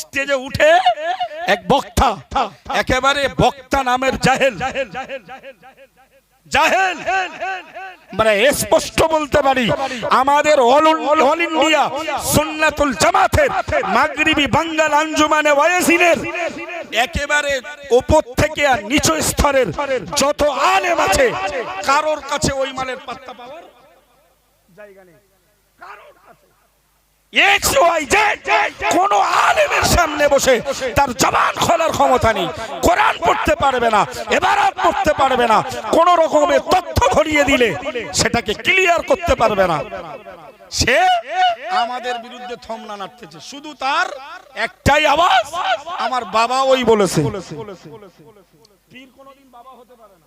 স্টেজে উঠে এক বক্তা, একেবারে বক্তা নামের জাহেল। মানে স্পষ্ট বলতে পারি, আমাদের সুন্নাতুল মাগরিবি বাঙ্গাল আঞ্জুমানে একেবারে উপর থেকে নিচু স্তরের যত আলেম আছে, কারোর কাছে ওই মালের পাত্তা পাওয়ার জায়গা নেই। কোন আলেমের সামনে বসে তার জবান খোলার ক্ষমতা নেই কোরআন পড়তে পারবে না এবার পড়তে পারবে না কোন রকমের তথ্য ধরিয়ে দিলে সেটাকে ক্লিয়ার করতে পারবে না সে আমাদের বিরুদ্ধে থমনা নাড়তেছে শুধু তার একটাই আওয়াজ আমার বাবা ওই বলেছে পীর কোনোদিন বাবা হতে পারে না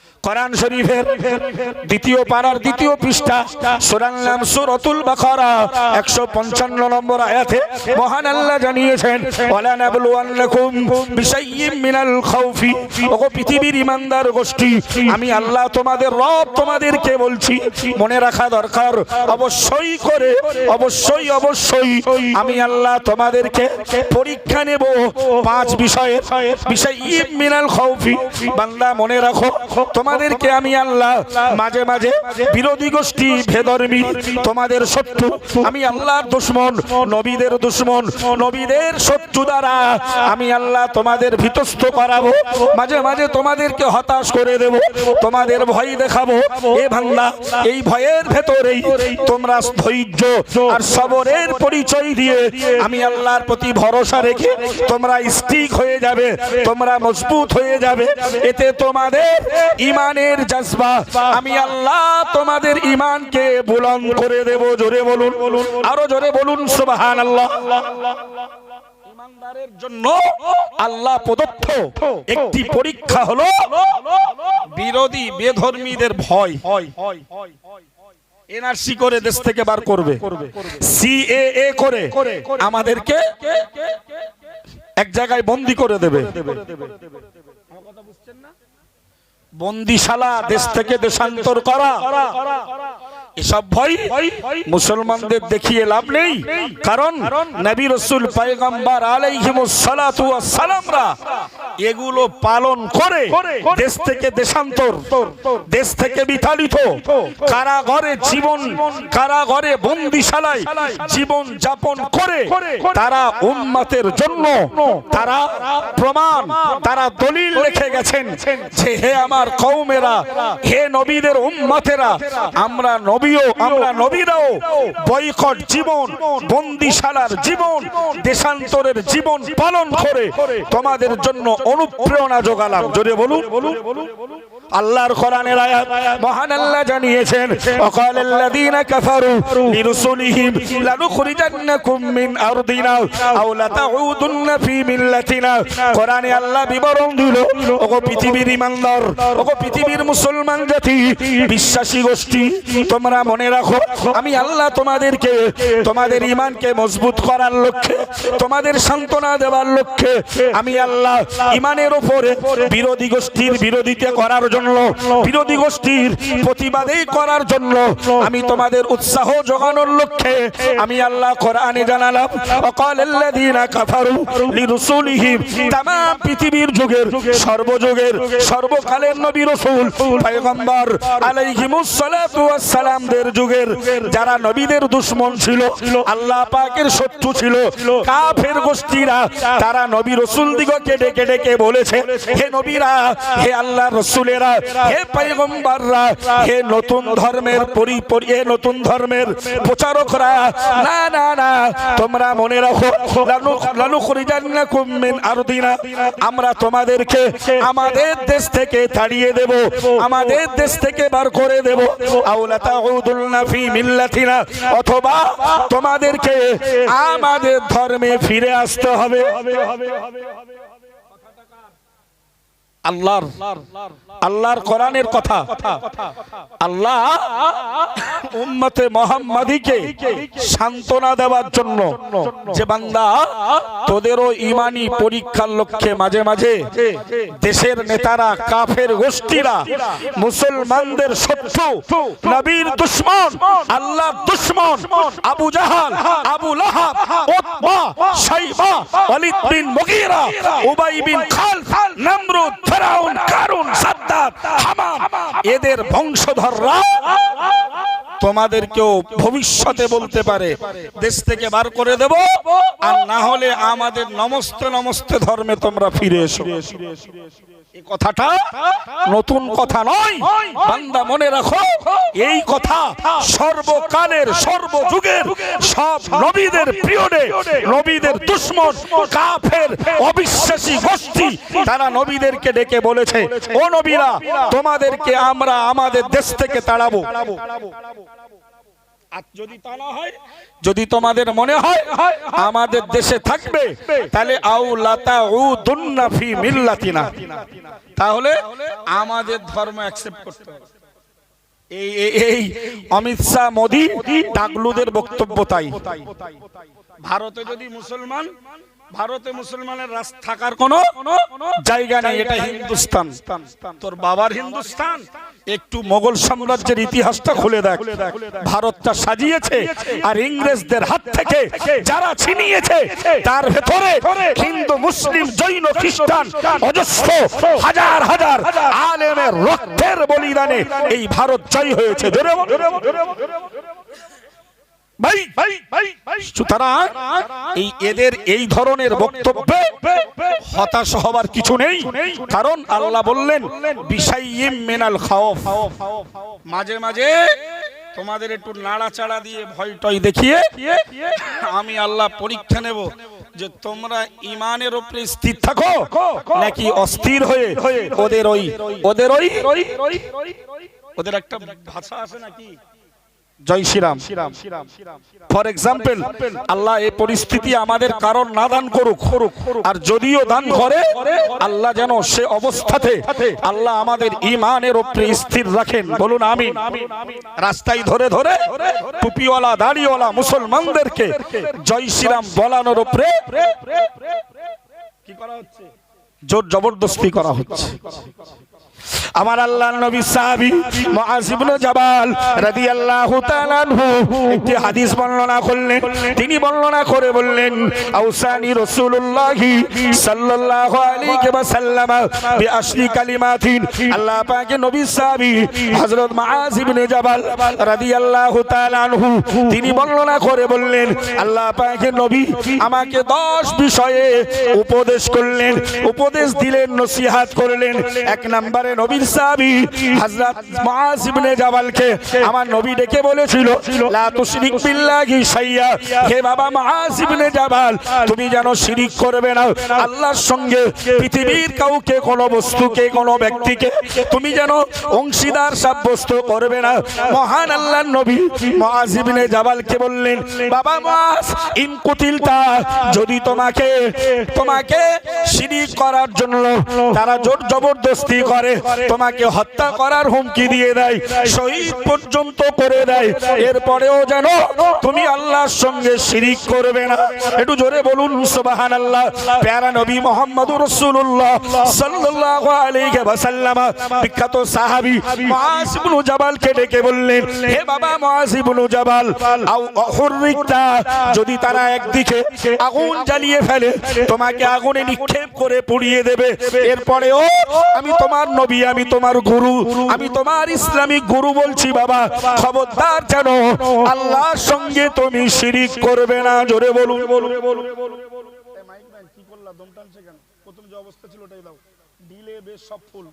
কোরআন শরীফের দ্বিতীয় পারার দ্বিতীয় পৃষ্ঠা, সূরার নাম সূরাতুল বাকারা 155 নম্বর আয়াতে মহান আল্লাহ জানিয়েছেন বিশাইয়্যিম মিনাল খাউফি ওগো পৃথিবীর ইমানদার গোষ্ঠী, আমি আল্লাহ তোমাদের রব তোমাদেরকে বলছি, মনে রাখা দরকার, অবশ্যই করে, অবশ্যই অবশ্যই, আমি আল্লাহ তোমাদেরকে পরীক্ষা নেব পাঁচ বিষয়ে বিষয় মিনাল খাউফি। বান্দা মনে রাখো তোমাদেরকে আমি আল্লাহ মাঝে মাঝে বিরোধী গোষ্ঠী ভেদর্মী তোমাদের শত্রু। আমি আল্লাহর দুশ্মন, নবীদের দুশ্মন, নবীদের শত্রু দ্বারা আমি আল্লাহ তোমাদের ভীতস্ত করাবো, মাঝে মাঝে তোমাদেরকে হতাশ করে দেব, তোমাদের ভয় দেখাবো। এ ভাঙ্গা এই ভয়ের ভেতরেই তোমরা ধৈর্য আর সবরের পরিচয় দিয়ে আমি আল্লাহর প্রতি ভরসা রেখে তোমরা স্টিক হয়ে যাবে, তোমরা মজবুত হয়ে যাবে। এতে তোমাদের ইমানের জজবা। আমি আল্লাহ তোমাদের ইমানকে বুলন্দ করে দেব। জোরে বলুন বলুন আরও জোরে বলুন সুবহান আল্লাহ জন্য আল্লাহ প্রদত্ত একটি পরীক্ষা হলো বিরোধী বেধর্মীদের ভয়। এনআরসি করে দেশ থেকে বার করবে। সিএএ করে আমাদেরকে এক জায়গায় বন্দি করে দেবে। বন্দিশালা দেশ থেকে দেশান্তর করা। এসব ভয় মুসলমানদের দেখিয়ে লাভ নেই। কারণ নবী রসুল পায়গাম্বার আলাইহিমুস সালাতু ওয়াস সালামরা এগুলো পালন করে দেশ থেকে দেশান্তর দেশ থেকে বিতাড়িত। কারাঘরে জীবন কারাঘরে বন্দিশালায় জীবন যাপন করে তারা উম্মতের জন্য তারা প্রমাণ তারা দলিল রেখে গেছেন যে হে আমার কওমেরা হে নবীদের উম্মতেরা আমরা নবীও আমরা নবীরাও বয়কট জীবন বন্দিশালার জীবন দেশান্তরের জীবন পালন করে। তোমাদের জন্য অনুপ্রেরণা যোগালাম যদি বলুন। আল্লাহর কোরআনের আয়াত মহান আল্লাহ জানিয়েছেন ওয়াকালাল্লাযীনা কাফারু লিরুসুলিহিম লানুখরিজান্নাকুম মিন আরদিনা আও লাতাউদুন্না ফি মিল্লাতিনা। কোরআনে আল্লাহ বিবরণ দিল, ওগো পৃথিবীর ইমানদার, ওগো পৃথিবীর মুসলমান জাতি, বিশ্বাসী গোষ্ঠী, তোমরা মনে রাখো, আমি আল্লাহ তোমাদেরকে, তোমাদের ইমানকে মজবুত করার লক্ষ্যে, তোমাদের সান্ত্বনা দেওয়ার লক্ষ্যে, আমি আল্লাহ ইমানের উপরে বিরোধী গোষ্ঠীর বিরোধিতা করার জন্য বিরোধী গোষ্ঠীর প্রতিবাদে করার জন্য আমি তোমাদের উৎসাহ জোগানোর লক্ষ্যে আমি আল্লাহ কোরআনে জানালাম, অকালাল্লাযীনা কাফারু লিরুসুলিহিম তাম পৃথিবীর যুগের সর্বযুগের সর্বকালের নবী রাসূল, পয়গম্বর আলাইহিমুস সালাতু ওয়াস সালামদের যুগের যারা নবীদের দুশমন ছিল, আল্লাহ পাকের শত্রু ছিল, কাফের গোষ্ঠীরা, তারা নবী রাসূল দিগকে ডেকে ডেকে বলেছে, হে নবীরা, হে আল্লাহ রসুলেরা হে পয়গম্বররা, হে নতুন ধর্মের পরিপরি, হে নতুন ধর্মের প্রচারকরা, না না না, তোমরা মনে রাখো, লানু লানু খরিজান্নাকুম মিন আরদিনা, আমরা তোমাদেরকে আমাদের দেশ থেকে তাড়িয়ে দেব, আমাদের দেশ থেকে বার করে দেব। আওলা তাউদুলনা ফি মিল্লাতিনা, অথবা তোমাদেরকে আমাদের ধর্মে ফিরে আসতে হবে। আল্লাহর আল্লাহর কোরআনের কথা। আল্লাহ উম্মতে মোহাম্মদীকে সান্ত্বনা দেওয়ার জন্য যে বান্দা তোদেরও ইমানি পরীক্ষার লক্ষ্যে মাঝে মাঝে দেশের নেতারা, কাফের গোষ্ঠীরা, মুসলমানদের শত্রু, নবীর দুশ্মন আল্লাহ দুশ্মন, Abu Jahl, Abu Lahab, Utba, Shaiba, Walid bin Mughira, Ubayy bin Khalaf, Nimrod, Firaun, Qarun Shaddad হামান এদের বংশধররা তোমাদেরকেও ভবিষ্যতে বলতে পারে। দেশ থেকে বার করে দেব, আর না হলে আমাদের নমস্তে নমস্তে ধর্মে তোমরা ফিরে এসো। নতুন কথা নয়। বান্দা মনে রাখো, এই কথা সর্বকালের, সর্বযুগের সব নবীদের পিরিয়ডে, নবীদের দুশ্মন, কাফের, অবিশ্বাসী গোষ্ঠী, তারা নবীদেরকে ডেকে বলেছে, ও নবীরা, তোমাদেরকে আমরা আমাদের দেশ থেকে তাড়াবো। যদি তোমাদের মনে হয় আমাদের দেশে থাকবে, তাহলে আউ লাতা তাহলে আমাদের ধর্ম অ্যাকসেপ্ট করতে হবে। এই অমিত শাহ ডাকলুদের বক্তব্য তাই। ভারতে যদি মুসলমান ভারতে মুসলমানের থাকার কোনো জায়গা নেই, এটা হিন্দুস্তান। তোর বাবার হিন্দুস্তান? একটু মোগল সাম্রাজ্যের ইতিহাসটা খুলে দেখ। ভারতটা সাজিয়েছে আর ইংরেজদের হাত থেকে যারা ছিনিয়েছে, তার ভেতরে হিন্দু, মুসলিম, জৈন, খ্রিস্টান, অজস্র হাজার হাজার আলেমের রক্তের বলিদানে এই ভারত জয় হয়েছে। সুতরাং এই এদের এই ধরনের বক্তব্যে হতাশ হবার কিছু নেই কারণ আল্লাহ বললেন বিশাইয়িম মিনাল খাওফ মাঝে মাঝে তোমাদের একটু নাড়াচাড়া দিয়ে ভয় টয় দেখিয়ে আমি আল্লাহ পরীক্ষা নেব যে তোমরা ইমানের উপরে স্থির থাকো নাকি অস্থির হয়ে ওদের ওই ওদের ওই ওদের একটা ভাষা আছে নাকি? জয় শ্রীরাম। ফর এক্সাম্পল আল্লাহ এই পরিস্থিতি আমাদের কারণ না দান করুক। আর যদিও দান করে, আল্লাহ যেন সে অবস্থাতে আল্লাহ আমাদের ইমানের উপরে স্থির রাখেন। বলুন আমিন। রাস্তায় ধরে ধরে টুপিওয়ালা, দাড়িওয়ালা মুসলমানদেরকে জয় শ্রীরাম বলানোর উপরে কি করা হচ্ছে? জোর জবরদস্তি করা হচ্ছে। আমার আল্লাহ নবী সাহাবী মুআজ ইবনে জাবাল রাদিয়াল্লাহু তাআলা আনহু একটি হাদিস বর্ণনা করলেন। তিনি বর্ণনা করে বললেন, আউসানি রাসূলুল্লাহি সাল্লাল্লাহু আলাইহি ওয়াসাল্লাম বিআশরি কালিমাতিন। আল্লাহ পাকের নবী সাহাবী হযরত মুআজ ইবনে জাবাল রাদিয়াল্লাহু তাআলা আনহু তিনি বর্ণনা করে বললেন, আল্লাহ পাকের নবী আমাকে 10 বিষয়ে উপদেশ করলেন। উপদেশ দিলেন, নসিহাত করলেন। এক নম্বরে নবীর সাহাবী হযরত মুআজ ইবনে জাবালকে আমার নবী ডেকে বলেছিল, লা তুশরিক বিল্লাহি শাইয়া। হে বাবা মুআজ ইবনে জাবাল, তুমি যেন শিরিক করবে না। আল্লাহর সঙ্গে পৃথিবীর কাউকে, কোনো বস্তুকে, কোনো ব্যক্তিকে তুমি যেন অংশীদার, সাব্যস্ত করবে না। মহান আল্লাহর নবী মুআজ ইবনে জাবালকে বললেন, বাবা মুআজ ইন কুতিলতা, যদি তোমাকে তোমাকে শিরিক করার জন্য তারা জোর জবরদস্তি করে তোমাকে হত্যা করার হুমকি দিয়ে দেয়, শহীদ পর্যন্ত করে দেয়। এরপরেও যেন তুমি আল্লাহর সঙ্গে শিরিক করবে না। একটু জোরে বলুন সুবাহান আল্লাহ প্যারা নবী সাল্লাল্লাহু আলাইহি ওয়াসাল্লাম, বিখ্যাত সাহাবী ডেকে বললেন, হে বাবা জাবাল যদি তারা একদিকে আগুন জ্বালিয়ে ফেলে, তোমাকে আগুনে নিক্ষেপ করে পুড়িয়ে দেবে। এরপরেও আমি তোমার নবী, আমি তোমার গুরু আমি তোমার ইসলামিক গুরু বলছি বাবা। খবরদার যেন আল্লাহর সঙ্গে তুমি শিরিক করবে না জোরে বলুন। বলুন বলুন। কি করলা? দম টানছে কেন? প্রথম যে অবস্থা ছিল ওটাই দাও। ডিলে বেশ সব ফুল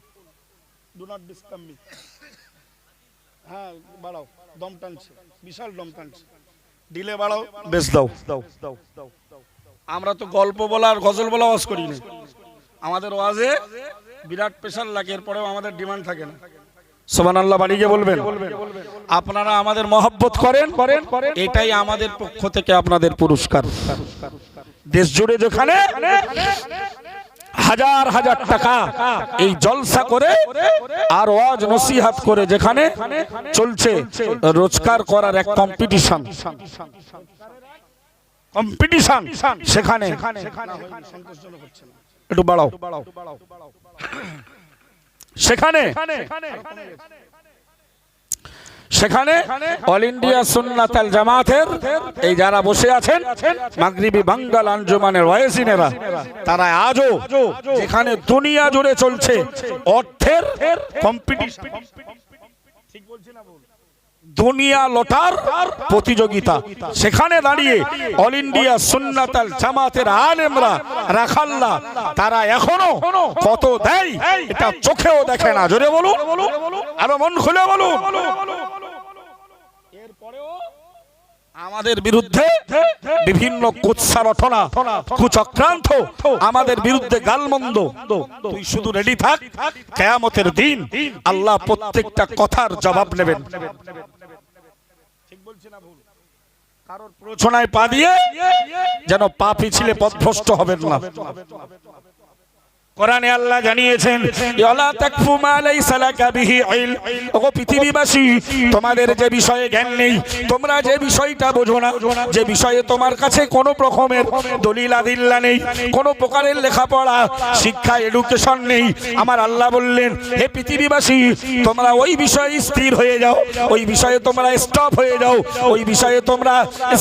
ডু নট ডিস্টার্ব মি হ্যাঁ বাড়াও। দম টানছে। বিশাল দম টানছে। ডিলে বাড়াও। বেশ দাও। দাও দাও দাও আমরা তো গল্প বলার গজল বলা ওয়াজ করি না আমাদের ওয়াজে বিরাট প্রেশার লাগে, এরপরেও আমাদের ডিমান্ড থাকে না। সোমান বলবেন? আপনারা আমাদের মহব্বত করেন করেন এটাই আমাদের পক্ষ থেকে আপনাদের পুরস্কার। দেশ জুড়ে যেখানে হাজার হাজার টাকা এই জলসা করে আর ওয়াজ নসিহাত করে যেখানে চলছে, রোজগার করার এক কম্পিটিশন কম্পিটিশন সেখানে। একটু বাড়াও। সেখানে সেখানে অল ইন্ডিয়া সুন্নাতাল জামাতের এই যারা বসে আছেন, মাগরিবি বাঙ্গাল আঞ্জুমানের ওয়াইসিনেরা তারা আজও যেখানে দুনিয়া জুড়ে চলছে, অর্থের কম্পিটিশন দুনিয়া লোটার প্রতিযোগিতা। সেখানে দাঁড়িয়ে অল ইন্ডিয়া সুন্নাতাল জামাতের আলেমরা রাখাল্লা, তারা এখনও কত দেয়, এটা চোখেও দেখে না। জোরে বলুন, আরও মন খুলে বলুন। আমাদের বিরুদ্ধে বিভিন্ন কুৎসা রটনা, কুচক্রান্ত আমাদের বিরুদ্ধে গালমন্দ। তুই শুধু রেডি থাক, কেয়ামতের দিন আল্লাহ প্রত্যেকটা কথার জবাব নেবেন। কারোর প্রচনায় পা দিয়ে যেন পা পিছিলে পথভ্রষ্ট হবেন না। কোরআনে আল্লাহ জানিয়েছেন, ইয়ালা তাকফু মা লাইসা লাকা বিহি ইল ওগো পৃথিবীবাসী, তোমাদের যে বিষয়ে জ্ঞান নেই, তোমরা যে বিষয়টা বোঝো না, যে বিষয়ে তোমার কাছে কোনো রকমের দলিল আদিল্লা নেই, কোনো প্রকারের লেখাপড়া, শিক্ষা এডুকেশন নেই। আমার আল্লাহ বললেন, হে পৃথিবীবাসী, তোমরা ওই বিষয়ে স্থির হয়ে যাও, ওই বিষয়ে তোমরা স্টপ হয়ে যাও, ওই বিষয়ে তোমরা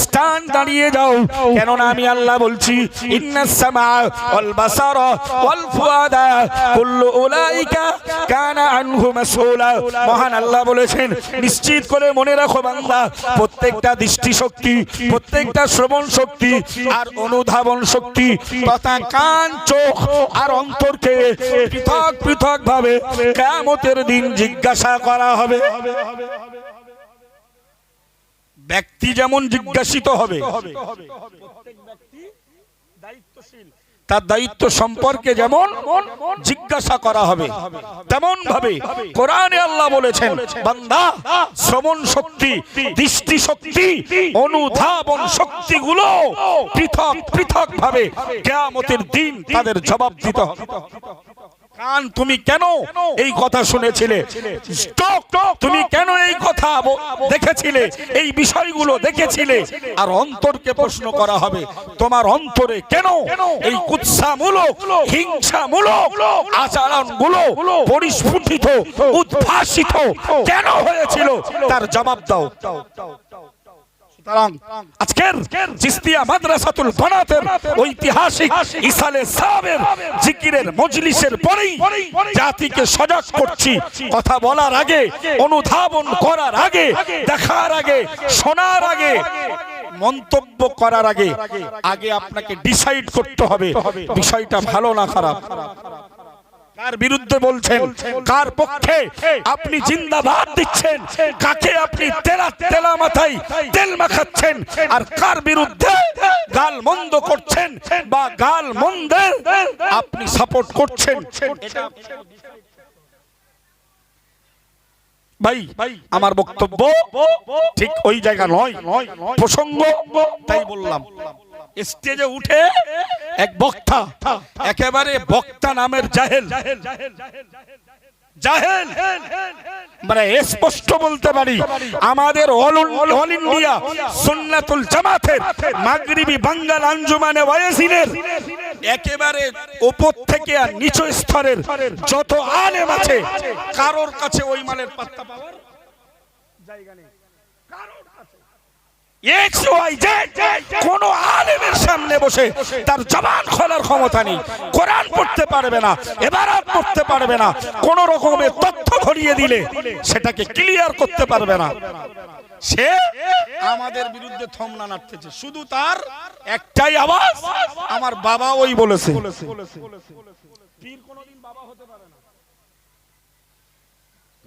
স্ট্যান্ড দাঁড়িয়ে যাও। কেননা আমি আল্লাহ বলছি, ইন্নাস সামা ওয়াল বাসারা ওয়াল ফুয়াদা কুল্লু উলাইকা কানা আনহু মাসউলা। মহান আল্লাহ বলেছেন, নিশ্চিত করে মনে রাখো বান্দা, প্রত্যেকটা দৃষ্টি শক্তি প্রত্যেকটা শ্রবণ শক্তি আর অনুধাবন শক্তি তথা কান, চোখ আর অন্তরকে পৃথক পৃথক ভাবে কিয়ামতের দিন জিজ্ঞাসা করা হবে। ব্যক্তি যেমন জিজ্ঞাসিত হবে তার দায়িত্ব সম্পর্কে যেমন জিজ্ঞাসা করা হবে তেমন ভাবে কোরআনে আল্লাহ বলেছেন, বান্দা, শ্রবণ শক্তি, দৃষ্টি শক্তি, অনুধাবন শক্তিগুলো পৃথক পৃথক ভাবে কেয়ামতের দিন তাদের জবাব দিতে হবে। কান তুমি কেন এই কথা শুনেছিলে? তুমি কেন এই কথা দেখেছিলে? এই বিষয়গুলো দেখেছিলে? আর অন্তরকে প্রশ্ন করা হবে, তোমার অন্তরে কেন এই কুৎসামূলক, হিংসামূলক আচরণগুলো পরিস্ফুটিত, উদ্ভাসিত কেন হয়েছিল? তার জবাব দাও। আজকের ঐতিহাসিক জিকিরের মজলিসের জাতিকে সজাগ করছি। কথা বলার আগে, অনুধাবন করার আগে, দেখার আগে, শোনার আগে, মন্তব্য করার আগে আগে আপনাকে ডিসাইড করতে হবে। বিষয়টা ভালো না খারাপ? কার বিরুদ্ধে বলছেন? কার পক্ষে আপনি জিন্দাবাদ দিচ্ছেন? কাকে আপনি তেলা তেলা মাথায় তেল মাখাচ্ছেন? আর কার বিরুদ্ধে গাল মন্দ করছেন বা গাল মন্দের আপনি সাপোর্ট করছেন? ভাই, আমার বক্তব্য ঠিক ওই জায়গা নয়। প্রসঙ্গ, তাই বললাম। স্টেজে উঠে এক বক্তা, একেবারে বক্তা নামের জাহেল। মানে স্পষ্ট বলতে পারি, আমাদের মাগরিবি একেবারে উপর থেকে আর নিচু স্তরের যত আলেম আছে, কারোর কাছে ওই মালের পাত্তা পাওয়ার জায়গা নেই। কারোর কাছে XYZ কোন আলেমের সামনে বসে তার জবান খোলার ক্ষমতা নেই কোরআন পড়তে পারবে না এবারাত পড়তে পারবে না কোন রকমের তথ্য ঘড়িয়ে দিলে সেটাকে ক্লিয়ার করতে পারবে না সে আমাদের বিরুদ্ধে থমনা নাড়তেছে শুধু তার একটাই আওয়াজ আমার বাবা ওই বলেছে পীর কোনোদিন বাবা হতে পারে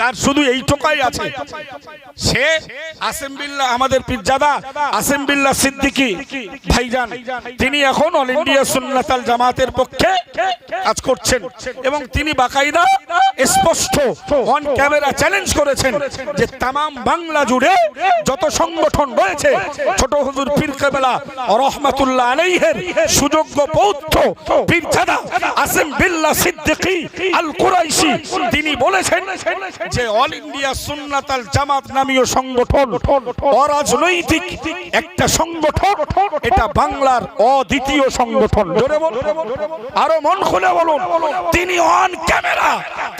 তার শুধু এই টোকাই আছে। সে আসেম্বিল্লা আমাদের পিরজাদা, আসেম্বিল্লা সিদ্দিকি ভাইজান। তিনি এখন অল ইন্ডিয়া সুন্নাতাল জামাতের পক্ষে কাজ করছেন এবং তিনি বাকাইদা স্পষ্ট অন ক্যামেরা চ্যালেঞ্জ করেছেন যে তামাম বাংলা জুড়ে যত সংগঠন রয়েছে, ছোট হুজুর পীর কেবলা, রহমাতুল্লাহ আলাইহের সুযোগ্য পৌত্র পীরজাদা আসেম বিল্লাহ সিদ্দিকী আল কুরাইশি তিনি বলেছেন যে অল ইন্ডিয়া সুন্নাতাল জামাত নামীয় সংগঠন, অরাজনৈতিক একটা সংগঠন, এটা বাংলার অদ্বিতীয় সংগঠন। আরও মন খুলে বলুন। তিনি অন ক্যামেরা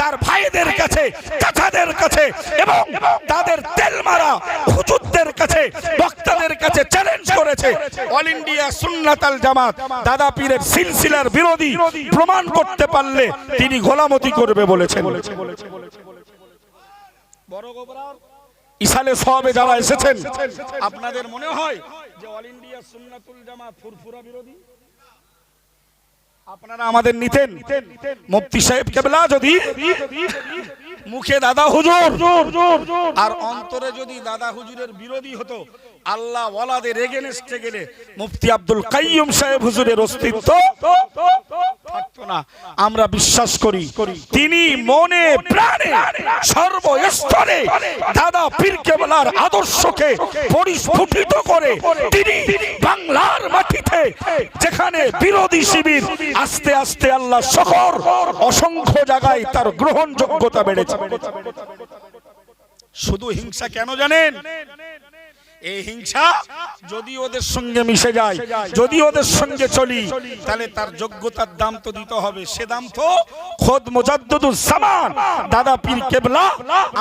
তার ভাইদের কাছে, চাচাদের কাছে এবং তাদের তেল মারা হুজুরদের কাছে, বক্তাদের কাছে চ্যালেঞ্জ করেছে। অল ইন্ডিয়া সুন্নাতাল জামাত দাদা পীরের সিলসিলার বিরোধী প্রমাণ করতে পারলে তিনি গোলামতি করবে বলেছেন। বড় গোবরার ইসালে সবে যারা এসেছেন। আপনাদের মনে হয় যে অল ইন্ডিয়া সুন্নাতুল জামাত ফুরফুরা বিরোধী? আপনারা আমাদের নিতেন। মুফতি সাহেব কেবলা যদি মুখে দাদা হুজুর। আর অন্তরে যদি দাদা হুজুরের বিরোধী হতো আল্লাহ ওয়ালাদের গেলে মুফতি আব্দুল কাইয়ুম সাহেব হুজুরের অস্তিত্ব আমরা বিশ্বাস করি, তিনি মনে প্রাণে সর্বস্তরে দাদা পীর কেবলার আদর্শকে পরিস্ফুটিত করে তিনি বাংলার মাটিতে, যেখানে বিরোধী শিবির আস্তে আস্তে আল্লাহ শহর অসংখ্য জায়গায় তার গ্রহণযোগ্যতা বেড়েছে। শুধু হিংসা কেন জানেন? এই হিংসা যদি ওদের সঙ্গে মিশে যায়, যদি ওদের সঙ্গে চলি, তাহলে তার যোগ্যতার দাম তো দিতে হবে। সে দাম তো খোদ সামান দাদা পীর কেবলা,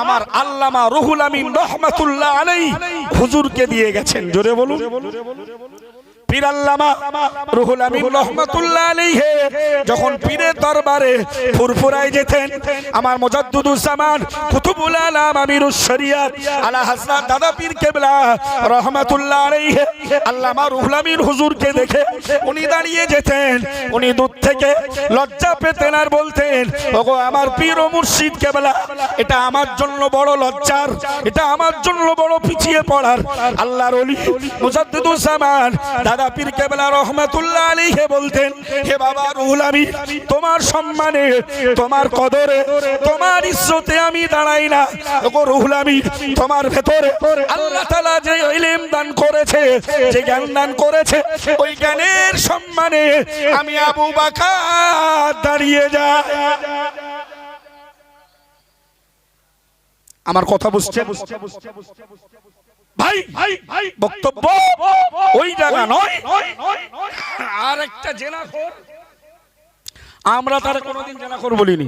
আমার আল্লামা রুহুল আমিন রহমাতুল্লাহ আলাই হুজুরকে দিয়ে গেছেন। জোরে বলুন। দাদা হুজুরকে দেখে উনি দাঁড়িয়ে যেতেন, উনি দূর থেকে লজ্জা পেতেন আর বলতেন, ওগো, আমার পীর ও মুর্শিদ কেবলা, এটা আমার জন্য বড় লজ্জার, এটা আমার জন্য বড় পিছিয়ে পড়ার। আল্লাহর ওলি মুজাদ্দিদুস জামান দাদা পীর কেবলা রহমাতুল্লাহ আলাইহি বলতেন, হে বাবা রুহুল আমিন, তোমার সম্মানে, তোমার কদরে, তোমার ইজ্জতে আমি দাঁড়াই না। ওগো রুহুল আমিন, তোমার ভেতরে আল্লাহ তাআলা যে ইলম দান করেছে, যে জ্ঞান দান করেছে, ওই জ্ঞানের সম্মানে আমি আবু বাকার দাঁড়িয়ে যাই। আমার কথা বুঝছে ভাই ভাই ভাই বক্তব্য ওই জায়গা নয়। আর একটা জেনাখোর। আমরা তার কোনোদিন জেনাখোর বলিনি।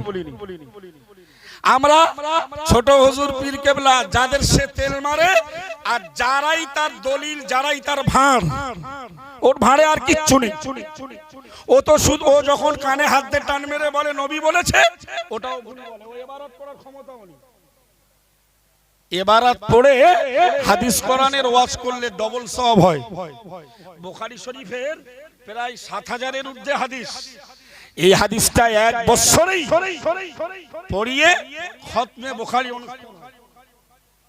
আমরা ছোট হুজুর পীর কেবলা যাদের সে তেল মারে আর যারাই তার দলিল যারাই তার ভাঁড় ওর ভাঁড়ে আর কিচ্ছু নেই। ও তো শুধু ও যখন কানে হাত দিয়ে টান মেরে বলে নবী বলেছে ওটাও ভুল বলে। ও এবারত করার ক্ষমতাও নেই। এবারাত পড়ে হাদিস কোরআনের ওয়াজ করলে ডবল সব হয়। বুখারী শরীফের প্রায় সাত হাজারের ঊর্ধ্বে হাদিস। এই হাদিসটা এক বছরেই পড়িয়ে খতমে বুখারী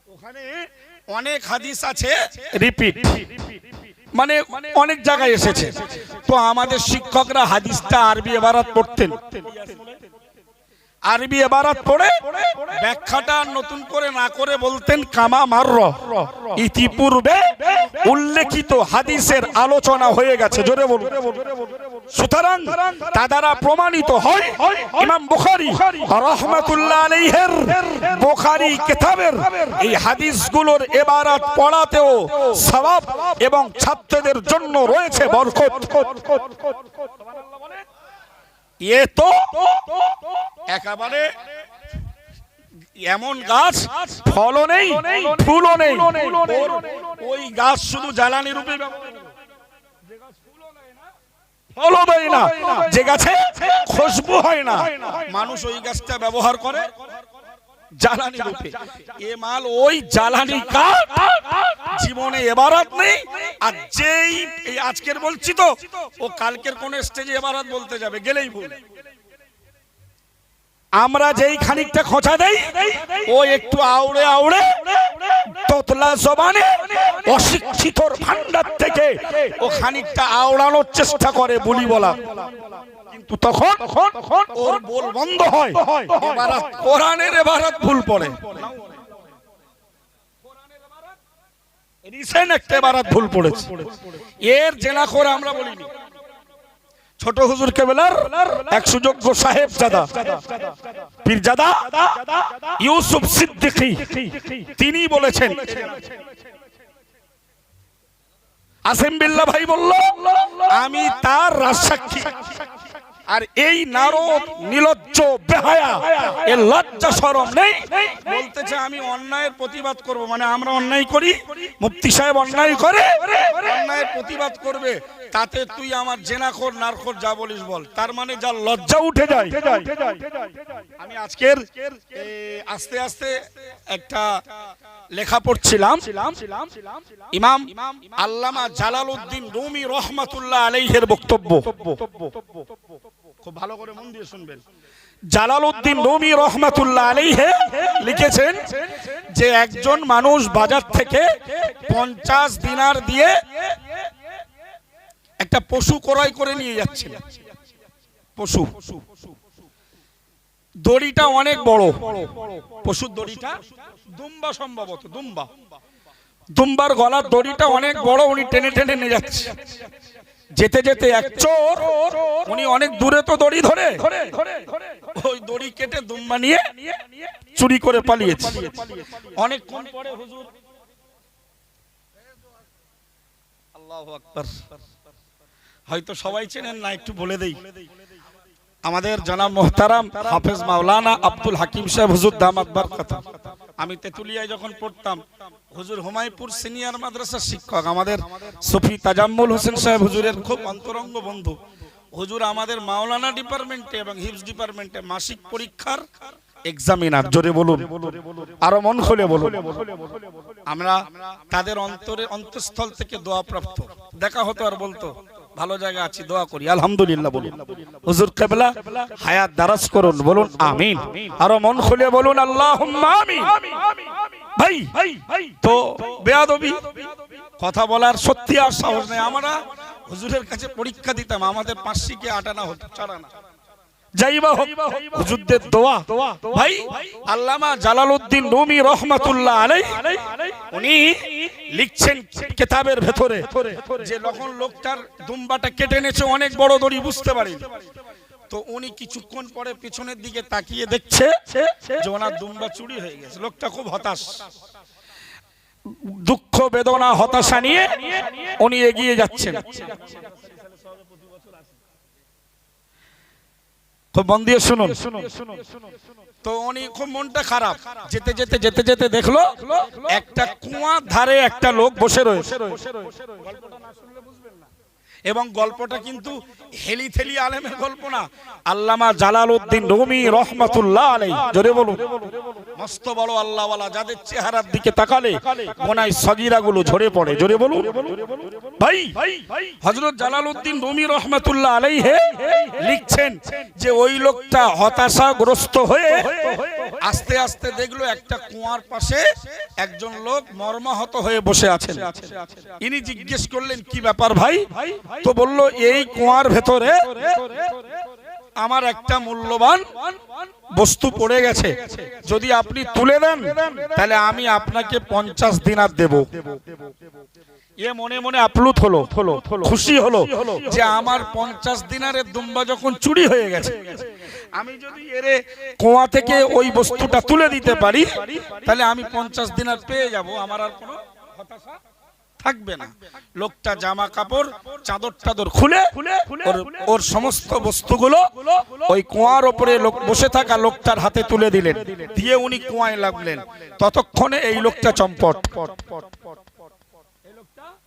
ওখানে অনেক হাদিস আছে রিপিট মানে অনেক জায়গায় এসেছে। তো আমাদের শিক্ষকরা হাদিসটা আরবি এবারাত পড়তেন। আরবি এবারাত পড়ে, ব্যাখ্যাটা নতুন করে না করে বলতেন কামা মার্র। ইতিপূর্বে উল্লেখিত হাদিসের আলোচনা হয়ে গেছে, জোরে বলুন। সুতরাং তা দ্বারা প্রমাণিত হয়, ইমাম বুখারী রহমাতুল্লাহ আলাইহির বুখারী কিতাবের এই হাদিসগুলোর এবারাত পড়াতেও সওয়াব এবং ছাত্রদের জন্য রয়েছে বরকত। একেবারে এমন গাছ, ফলও নেই, ফুলও নেই। ওই গাছ শুধু জ্বালানি রূপে ফলও দেয় না। যে গাছে খুশবু হয় না, মানুষ ওই গাছটা ব্যবহার করে। জ্বালানি রূপে। এ মাল ওই জ্বালানি কাঠ জীবনে এবারাত নেই। আর যেই এই আজকের বলছি তো ও কালকের কোন স্টেজে এবারাত বলতে যাবে গেলেই ভুল। আমরা যেই খানিকটা খোঁচা দেই ও একটু আউড়ে আউড়ে তোতলা জবানে অশিক্ষিতর ভান্ডার থেকে ও খানিকটা আওড়ানোর চেষ্টা করে বলি বলা। কিন্তু তখন তখন ওর বল বন্ধ হয়। এবারাত কোরআনের এবারাত ভুল পড়ে। রিসেন্ট একটা এবারাত ভুল পড়েছে। এর করে আমরা বলিনি। ছোট হুজুর কেবেলার এক সুযোগ্য সাহেব পীরজাদা ইউসুফ সিদ্দিকী। তিনি বলেছেন আসিম বিল্লাহ ভাই বলল আমি তার রাজসাক্ষী। আর এই নারদ নিলজ্জ বেহায়া এর লজ্জা শরম নেই। বলতেছে, আমি অন্যায়ের প্রতিবাদ করব। মানে আমরা অন্যায় করি, মুফতি সাহেব অন্যায় করে, অন্যায়ের প্রতিবাদ করবে। তাতে তুই আমার জেনাখোর, নারখোর যা বলিস বল। তার মানে যা লজ্জা উঠে যায়। আমি আজকের আস্তে আস্তে একটা লেখা পড়ছিলাম। ইমাম আল্লামা জালাল উদ্দিন রুমি রহমাতুল্লাহ আলাইহের বক্তব্য। খুব ভালো করে মন দিয়ে শুনবেন। জালাল উদ্দিন রুমি রহমাতুল্লাহ আলাইহে লিখেছেন যে একজন মানুষ বাজার থেকে পঞ্চাশ দিনার দিয়ে একটা পশু ক্রয় করে নিয়ে যাচ্ছিল পশু। দড়িটা অনেক বড়। পশুর দড়িটা দুম্বা সম্ভবত, দুম্বা। দুম্বার গলার দড়িটা অনেক বড়, উনি টেনে টেনে নিয়ে যাচ্ছে। যেতে যেতে এক চোর, উনি অনেক দূরে তো দড়ি ধরে, ওই দড়ি কেটে দুম্বা নিয়ে চুরি করে পালিয়েছে। অনেকক্ষণ পরে হুজুর, আল্লাহু আকবার। হয়তো সবাই চেনেন না, একটু বলে দেই। আমাদের জনাব মোহতারাম হাফেজ মাওলানা আব্দুল হাকিম সাহেব হুজুর দাম দামাত বারকাতা। আমি তেতুলিয়ায় যখন পড়তাম, হুজুর হুমায়পুর সিনিয়র মাদ্রাসার শিক্ষক, আমাদের সফি তাজাম্মুল হোসেন সাহেব হুজুরের খুব অন্তরঙ্গ বন্ধু। হুজুর আমাদের মাওলানা ডিপার্টমেন্টে এবং হিপস ডিপার্টমেন্টে মাসিক পরীক্ষার এক্সামিনার জোরে বলুন, আরও মন খুলে বলুন। আমরা তাদের অন্তরে, অন্তঃস্থল থেকে দোয়া প্রাপ্ত। দেখা হতো আর বলতো ভালো জায়গা আছি, দোয়া করি, আলহামদুলিল্লাহ বলুন। হুজুর কেবলা, হায়াত দারাজ করুন, বলুন, আমিন। আরও মন খুলে বলুন আল্লাহ ভাই, তো বেয়াদবি, কথা বলার সত্যি আর সাহস নেই। আমরা হুজুরের কাছে পরীক্ষা দিতাম, আমাদের পাঁচশিকে আটানা হতো, চারানা। কিছুক্ষণ পরে পিছনের দিকে তাকিয়ে দেখছে যে ওনার দুম্বা চুরি হয়ে গেছে। লোকটা খুব হতাশ। দুঃখ, বেদনা, হতাশা নিয়ে উনি এগিয়ে যাচ্ছেন। খুব মন দিয়ে শুনুন। তো উনি খুব মনটা খারাপ। যেতে যেতে যেতে যেতে দেখল, একটা কুয়া ধারে একটা লোক বসে রয়েছে। এবং গল্পটা কিন্তু হেলি থেলি আলেমের গল্প না। আল্লামা জালাল উদ্দিন রুমি রহমাতুল্লাহ আলাই জোরে বলুন। মস্ত বড় আল্লাহওয়ালা, যাদের চেহারার দিকে তাকালে গোনায় সগিরা গুলো ঝরে পড়ে। জোরে বলুন। ভাই হজরত জালাল উদ্দিন রুমি রহমাতুল্লাহ আলাই হে লিখছেন যে ওই লোকটা হতাশাগ্রস্ত হয়ে আস্তে আস্তে দেখল একটা কুয়ার পাশে একজন লোক মর্মাহত হয়ে বসে আছেন। ইনি জিজ্ঞেস করলেন, কি ব্যাপার ভাই? তো বলল, এই কুয়ার ভেতরে আমার একটা মূল্যবান বস্তু পড়ে গেছে। যদি আপনি তুলে দেন, তাহলে আমি আপনাকে পঞ্চাশ দিনার দেব। এ মনে মনে আপ্লুত হলো খুশি হলো যে আমার পঞ্চাশ দিনারের দুম্বা যখন চুরি হয়ে গেছে আমি যদি এরে কোয়া থেকে ওই বস্তুটা তুলে দিতে পারি তাহলে আমি পঞ্চাশ দিনার পেয়ে যাব আমার আর কোনো হতাশা থাকবে না। লোকটা জামা কাপড় চাদর টাদর খুলে ওর- সমস্ত বস্তুগুলো ওই কুয়ার ওপরে বসে থাকা লোকটার হাতে তুলে দিলেন। দিয়ে উনি কুয়ায় লাগলেন। ততক্ষণে এই লোকটা চম্পট। 없다?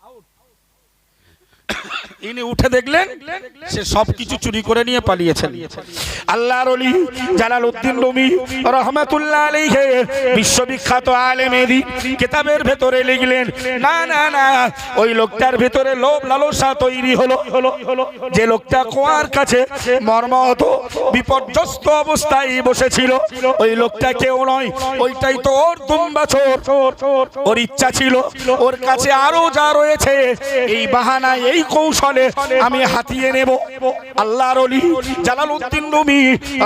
아웃. ইনি উঠে দেখলেন, সে সব কিছু চুরি করে নিয়ে পালিয়েছেন। আল্লাহর অলি জালাল উদ্দিন রুমি রহমাতুল্লাহ আলাইহি, বিশ্ববিখ্যাত আলেমেদি কিতাবের ভেতরে লিখলেন, না না না, ওই লোকটার ভেতরে লোভ লালসা তৈরি হলো। যে লোকটা কুয়ার কাছে মর্মহত বিপর্যস্ত অবস্থায় বসেছিল, ওই লোকটা কেউ নয়, ওইটাই তো ওর দুম্বা চোর ওর ইচ্ছা ছিল, ওর কাছে আরও যা রয়েছে, এই বাহানা এই কৌশলে আমি হাতিয়ে নেব। আল্লাহর অলি জালাল উদ্দিন রুমি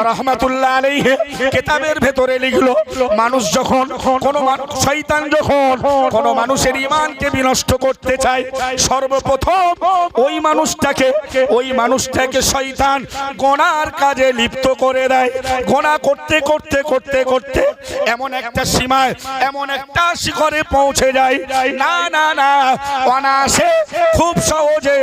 রহমাতুল্লাহ আলাইহি কিতাবের ভেতরে লিখলো, মানুষ যখন, কোন শয়তান যখন কোন মানুষের ঈমানকে বিনষ্ট করতে চায়, সর্বপ্রথম ওই মানুষটাকে ওই মানুষটাকে শয়তান গোনার কাজে লিপ্ত করে দেয়। গোনা করতে করতে করতে করতে এমন একটা সীমায়, এমন একটা শিখরে পৌঁছে যায়। না না না অনাসে খুব সহজে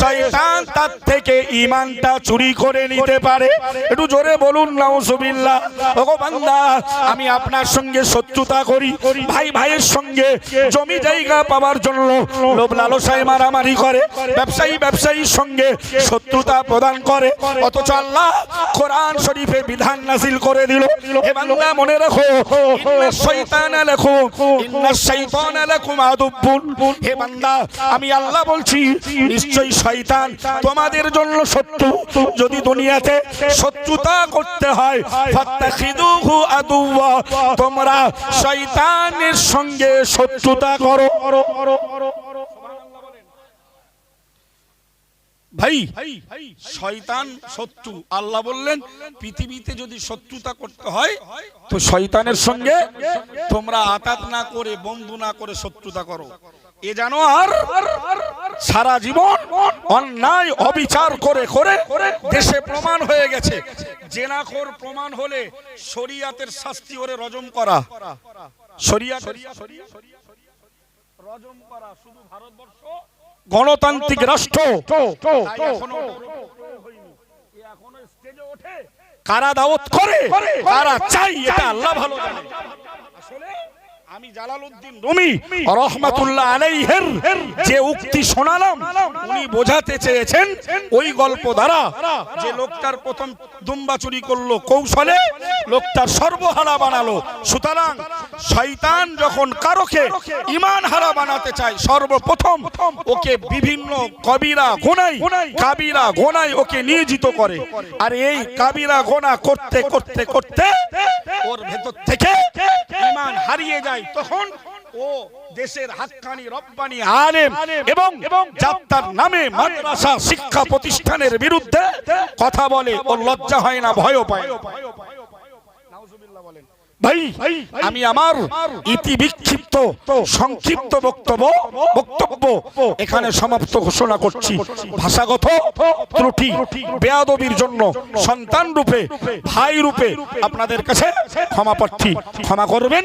শয়তান তার থেকে ইমানটা চুরি করে নিতে পারে। একটু জোরে বলুন, নাউজুবিল্লাহ। ওগো বান্দা, আমি আপনার সঙ্গে শত্রুতা করি। ভাই ভাইয়ের সঙ্গে জমি জায়গা পাওয়ার জন্য লোভ লালসায় মারামারি করে। ব্যবসায়ী ব্যবসায়ীর সঙ্গে শত্রুতা প্রদান করে। অথচ আল্লাহ কোরআন শরীফে বিধান নাজিল করে দিল। হে বান্দা, মনে রাখো লাকুম, ইন্না শাইতানা লাকুম আদুব্বুন। হে বান্দা, আমি আল্লাহ বলছি, নিশ্চয়ই শয়তান, তোমাদের জন্য শত্রু। যদি দুনিয়াতে শত্রুতা করতে হয় তোমরা শয়তানের সঙ্গে শত্রুতা করো। ভাই, শয়তান শত্রু। আল্লাহ বললেন, পৃথিবীতে যদি শত্রুতা করতে হয়, তো শয়তানের সঙ্গে তোমরা আতাত না করে, বন্ধু না করে শত্রুতা করো। এ জানো আর সারা জীবন অন্যায় অবিচার করে করে দেশে প্রমাণ হয়ে গেছে। জেনাখোর প্রমাণ হলে শরিয়াতের শাস্তি করে রজম করা। শরিয়া রজম করা শুধু ভারতবর্ষ গণতান্ত্রিক রাষ্ট্র। এখনও স্টেজে ওঠে। কারা দাওয়াত করে। কারা চাই এটা আল্লাহ ভালো জানে। আসলে আমি জালালউদ্দিন রুমি রহমাতুল্লাহ আলাইহির যে উক্তি শোনালাম উনি বোঝাতে চেয়েছেন ওই গল্প দ্বারা যে লোকটার প্রথম দুম্বা চুরি করল কৌশলে লোকটার সর্বহারা বানালো। সুতরাং শয়তান যখন কারোকে ইমান হারা বানাতে চায় সর্বপ্রথম ওকে বিভিন্ন কবিরা গোনাই কাবিরা গোনাই ওকে নিয়োজিত করে। আর এই কাবিরা গোনা করতে করতে করতে ওর ভেতর থেকে ইমান হারিয়ে যায়। তখন ও দেশের হাক্কানি রব্বানি আলেম এবং যাত্রার নামে মাদ্রাসা শিক্ষা প্রতিষ্ঠানের বিরুদ্ধে কথা বলে ও লজ্জা হয় না ভয় পায়। ভাই আমি আমার ইতি বিক্ষিপ্ত সংক্ষিপ্ত বক্তব্য বক্তব্য এখানে সমাপ্ত ঘোষণা করছি। ভাষাগত ত্রুটি বেয়াদবির জন্য সন্তান রূপে ভাই রূপে আপনাদের কাছে ক্ষমা প্রার্থী ক্ষমা করবেন।